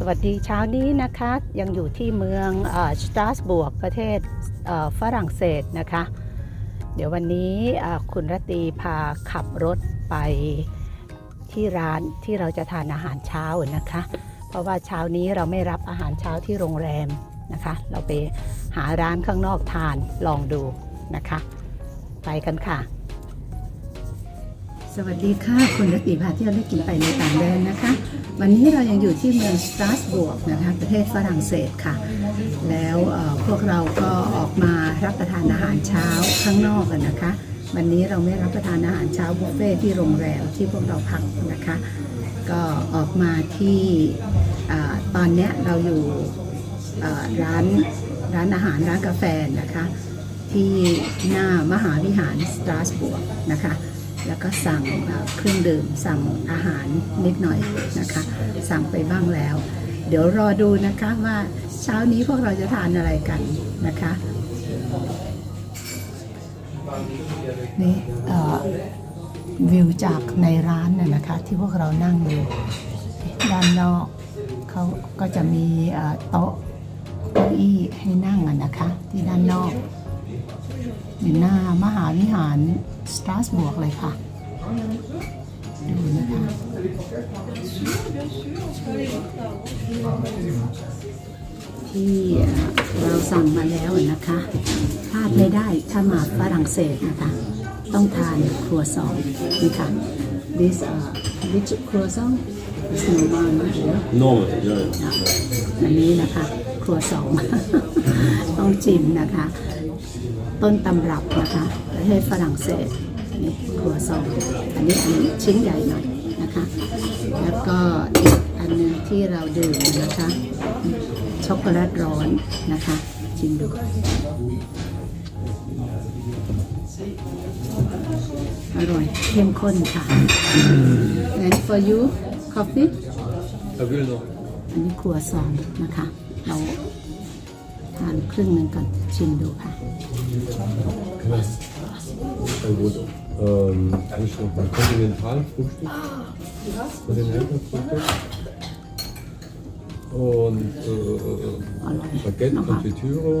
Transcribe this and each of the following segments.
สวัสดีเช้านี้นะคะ ยังอยู่ที่เมืองสตราสบวกประเทศฝรั่งเศสนะคะ เดี๋ยววันนี้คุณรตีพาขับรถไปที่ร้านที่เราจะทานอาหารเช้านะคะ เพราะว่าเช้านี้เราไม่รับอาหารเช้าที่โรงแรมนะคะ เราไปหาร้านข้างนอกทานลองดูนะคะ ไปกันค่ะ สวัสดีค่ะ คุณรตรีพาเที่ยวได้กินไปในต่างแดนนะคะ วันนี้เรายังอยู่ที่เมืองสตราสบวกนะคะ ประเทศฝรั่งเศสค่ะ แล้วพวกเราก็ออกมารับประทานอาหารเช้าข้างนอกกันนะคะ วันนี้เราไม่รับประทานอาหารเช้าบุฟเฟ่ที่โรงแรมที่พวกเราพักนะคะ ก็ออกมาที่ตอนนี้เราอยู่ร้านร้านอาหารร้านกาแฟนะคะ ที่หน้ามหาวิหารสตราสบวกนะคะ แล้วก็สั่งเครื่องดื่มสั่งอาหารนิดหน่อยนะคะ สั่งไปบ้างแล้ว เดี๋ยวรอดูนะคะว่าเช้านี้พวกเราจะทานอะไรกันนะคะนี่วิวจากในร้านน่ะนะคะ ที่พวกเรานั่งอยู่ด้านนอกเขาก็จะมีโต๊ะเก้าอี้ให้นั่งนะคะ ที่ด้านนอก อยู่หน้ามหาวิหารสตราสบวกเลยค่ะ ดูนะคะที่เราสั่งมาแล้วนะคะพลาดไม่ได้ถ้ามาฝรั่งเศสนะคะ ต้องทานครัวซองนี่ค่ะ this uh which croissant is normal here Normal, ja. นะอันนี้นะคะ ครัวซอง ต้องชิมนะคะ ต้นตำรับนะคะประเทศฝรั่งเศสนี่ครัวซองอันนี้อันนี้ชิ้นใหญ่หน่อยนะคะ แล้วก็อีกอันหนึงที่เราดื่มนะคะ ช็อกโกแลตร้อนนะคะ ชิมดูอร่อยเข้มข้นค่ะ and for you coffee Er will noch. อันนี้ครัวซองนะคะ เรา ทานครึ่งหนึ่งก่อนชิมดูค่ะ Ein gut. Ähm, kann ich noch ein Kontinentalfrühstück? Kontinentalfrühstück. Und äh, อร่อย Baguette, นะคะ Konfitüre,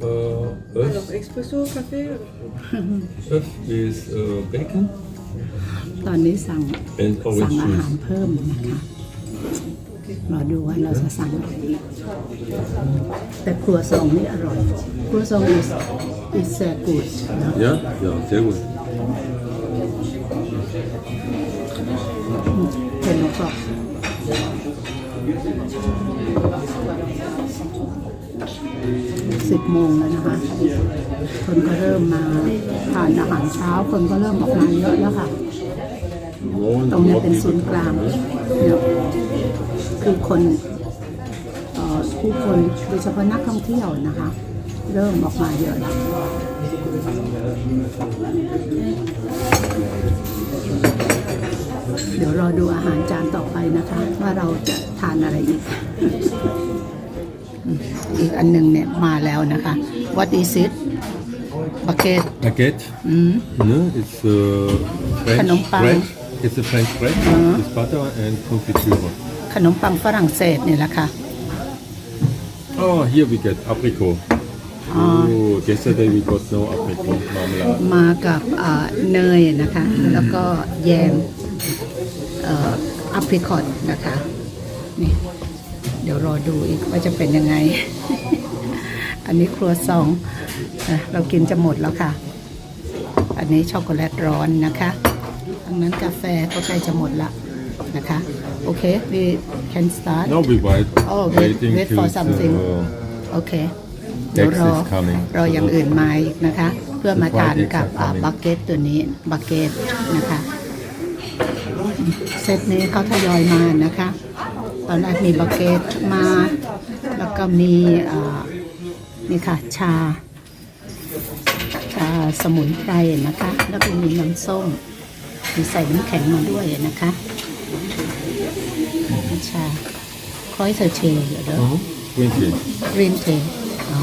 äh, Öff, Alors, expresso, café alors Öff ist äh, Bacon ตอนนี้สั่ง and สั่ง orange อาหาร juice. เพิ่มนะคะ รอดูว่าเราจะสั่งอะไรอีกแต่ครัวซองนี่อร่อย ครัวซอง is is uh, good เนอะ Ja? Ja, sehr gut. เป็นนกกรอบ สิบโมงแล้วนะคะ คนก็เริ่มมาทานอาหารเช้า คนก็เริ่มออกมาเยอะแล้วค่ะ Morgen, ตรงนี้เป็น morgen ศูนย์กลางเนี่ย คือคนเอ่อผู้คนโดยเฉพาะนักท่องเที่ยวนะคะ เริ่มออกมาเยอะแล้วเดี๋ยวรอดูอาหารจานต่อไปนะคะ ว่าเราจะทานอะไรอีก อีกอันหนึ่งเนี่ยมาแล้วนะคะ What is it bucket Baguette. อืม Ne? It's uh, French Khannam pang. bread. It's a French bread with butter and Konfitüre. ขนมปังฝรั่งเศสเนี่ยแหละค่ะ Oh, here we get apricot. Oh, yesterday we got no apricot marmalade. มากับอ่าเนยนะคะ แล้วก็แยมอัพริคอตนะคะนี่เดี๋ยวรอดูอีกว่าจะเป็นยังไง อันนี้ครัวซองอะเรากินจะหมดแล้วค่ะ อันนี้ช็อกโกแลตร้อนนะคะ อันนั้นกาแฟก็ใกล้จะหมดละนะคะ โอเค we can start Now we wait, Oh, wait- waiting wait till for something. the โอเคเดี๋ยวรอ Next is coming. รออย่างอื่นมาอีกนะคะ เพื่อมาทานกับ Next is coming. บักเก็ตตัวนี้บักเก็ตนะคะเซตนี้เขาทยอยมานะคะ ตอนแรกมีบักเก็ตมา แล้วก็มีอ่านี่ค่ะ ชาชาสมุนไพรนะคะ แล้วก็มีน้ำส้ม มีใส่น้ำแข็งมาด้วยนะคะชาคอยเซอร์เชย์เด้อ Mhm. Green tea. รินเทอ๋อ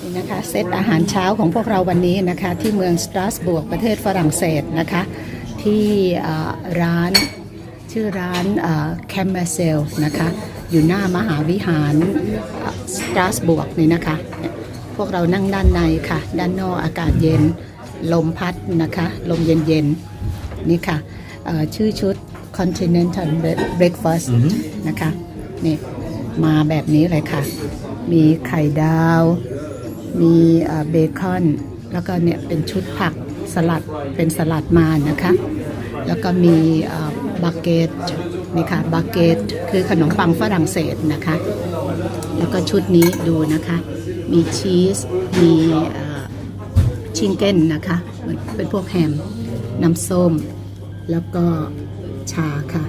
นี่นะคะเซตอาหารเช้าของพวกเราวันนี้นะคะ ที่เมืองสตราสบวกประเทศฝรั่งเศสนะคะ ที่อ่าร้านชื่อร้านแคมเบเซลนะคะ อยู่หน้ามหาวิหารสตราสบวกนี่นะคะเนี่ยพวกเรานั่งด้านในค่ะ ด้านนอกอากาศเย็น ลมพัดนะคะ ลมเย็นๆ นี่ค่ะเอ่อชื่อชุด Continental Breakfast นะคะนี่มาแบบนี้เลยค่ะ มีไข่ดาว มีเอ่อเบคอน แล้วก็เนี่ยเป็นชุดผักสลัดเป็นสลัดมานะคะ แล้วก็มีบักเกตนี่ค่ะบักเกตคือขนมปังฝรั่งเศสนะคะ แล้วก็ชุดนี้ดูนะคะ มีชีส มีชิงเก้นนะคะเหมือนเป็นพวกแฮม น้ำส้ม แล้วก็ชาค่ะ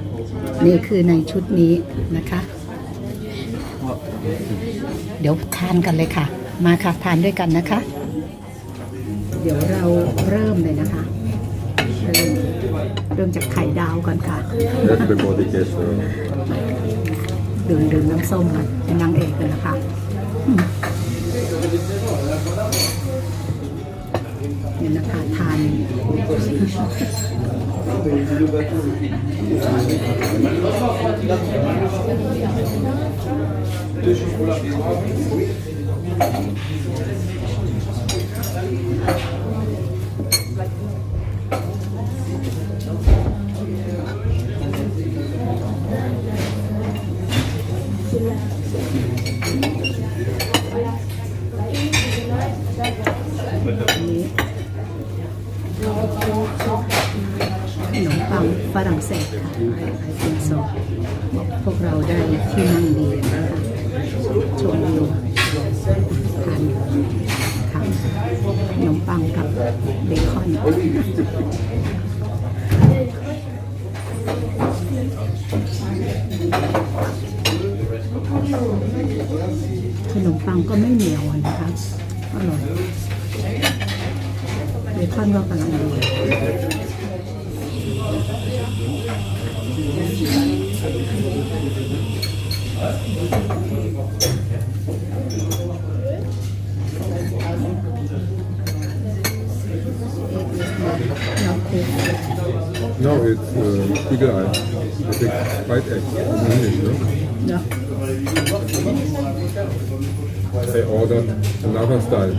นี่คือในชุดนี้นะคะ เดี๋ยวทานกันเลยค่ะ มาค่ะทานด้วยกันนะคะ เดี๋ยวเราเริ่มเลยนะคะ เริ่มเริ่มจากไข่ดาวก่อนค่ะ That's before the guests. Uh, ดื่มดื่มน้ำส้มกันเป็นนางเอกเลยนะคะ เนี่นะคะทานนี้ รั่งเศสค่ะไอติมโซพวกเราได้ที่นั่งดีนะคะชมวิวทานค่ะขนมปังกับเบคอนขนมปังก็ไม่เหนียวอะนะคะ อร่อยเบคอนก็กำลังดีเราคุก no, it's uh, eagle eye. I think white egg in English, no? เนาะ I ordered another style.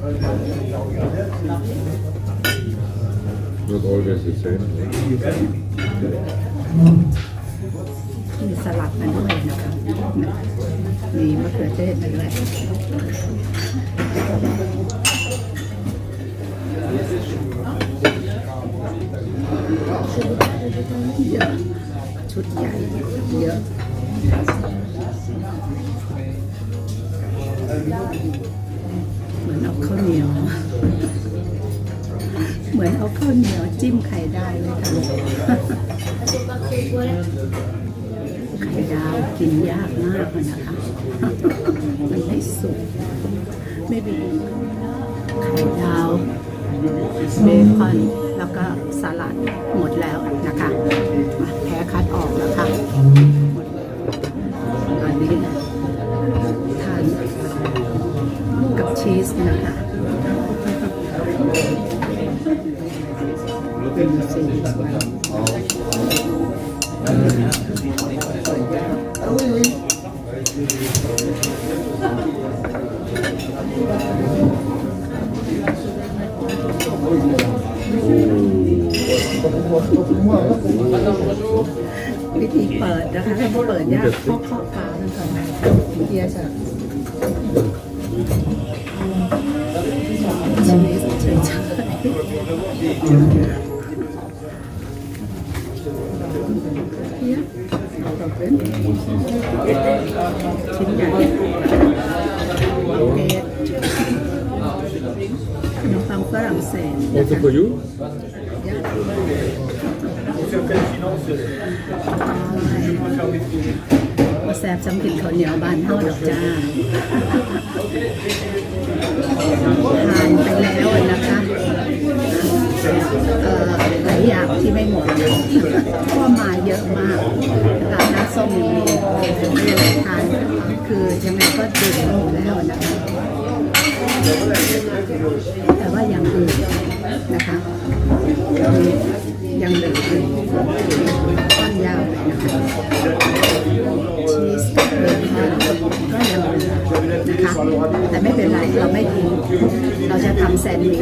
Not always the same. มีสลัดมาด้วยนะคะมีมะเขือเทศมาด้วยเยอะชุดใหญ่เยอะ มือนเอาข้าวเหนียวจิ้มไข่ได้เลยค่ะไข่ดาวกินยากมากเลยนะคะมันไม่สุกไม่มีไข่ดาวเบคอนแล้วก็สลัดหมดแล้ว วิธีเปิดนะคะเปิดยากเคาะเคาะฝามันก่อนเพียจะชีสเฉยๆ เพียเอาเป็นชิ้นใหญ่โอเคขนมปังฝรั่งเศส Also for you? มาแซบจำกินข้าวเหนียวบานเท่าดอกจ้าทานไปแล้วนะคะเอ่อหลายอย่างที่ไม่หมดก็มาเย อะมากนะคะน้ำส้มมีไม่ได้ทานคือยังไงก็ดื่มหมดแล้วนะคะแต่ว่าย่างอื่นนะคะยังเหลืออยู่ก้อนยาวเลยนะคะชีสเบคอนก็ยังเหลือนะคะแต่ไม่เป็นไรเราไม่ทิ้งเราจะทำแซนด์วิช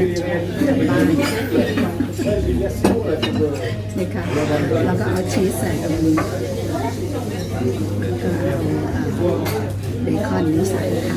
บ้าน นี่ค่ะแล้วก็เอาชีสใส่ตรงนี้แล้วก็เอาเอ่อเบคอนนี้ใส่ค่ะ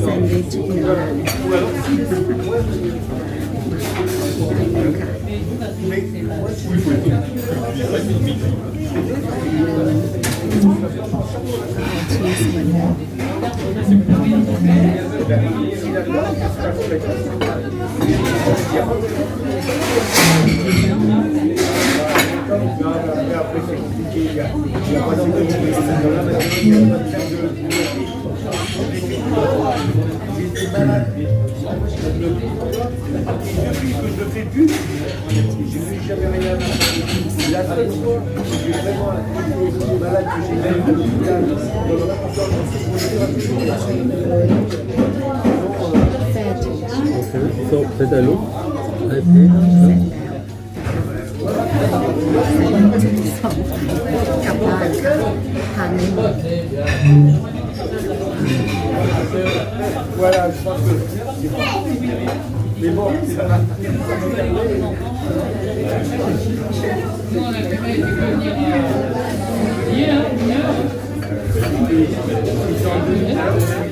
แซนด์วิชหนึ่งอันค่ะชีสเหมือนเดิม แ So, c'est à l'eau เสร็จแล้วสองกลับบ้านค่ะทานไม่หมด Voilà, je pense que. Mais bon, ça va.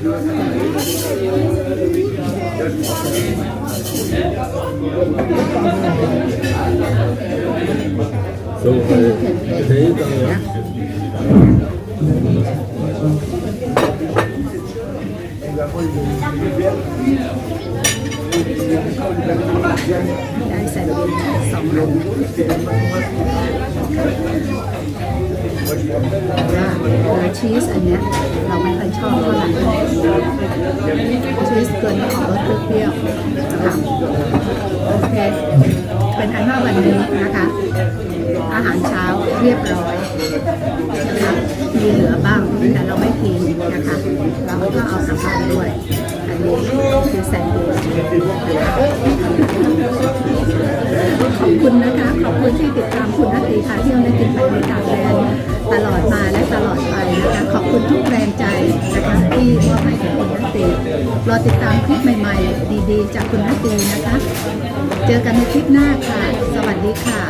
โซ่เทตังเนี่ยได้แซ นด์วิชสองอันว่าเออชีสอันเนี้ยเราไม่ค่อยชอบเท่าไหร่ชีสตัวนี้ออกรสเปรี้ยวๆนะโอเค เป็นอันว่าวันนี้นะคะ อาหารเช้าเรียบร้อยนะคะมีเหลือบ้างแต่เราไม่ทิ้งนะคะ เราก็เอากลับบ้านด้วยอันนี้คือแซนด์วิชขอบคุณนะคะ ขอบคุณที่ติดตามคุณนัตตีพาเที่ยวและกินไปในต่างแดนต ลอดมาและตลอดไปนะคะขอบคุณทุกแรงใจนะคะที่มอบให้กับคุณนัตตีรอติดตามคลิปใหม่ ๆ ดีๆ จากคุณนัตตีนะคะ เจอกันในคลิปหน้าค่ะ สวัสดีค่ะ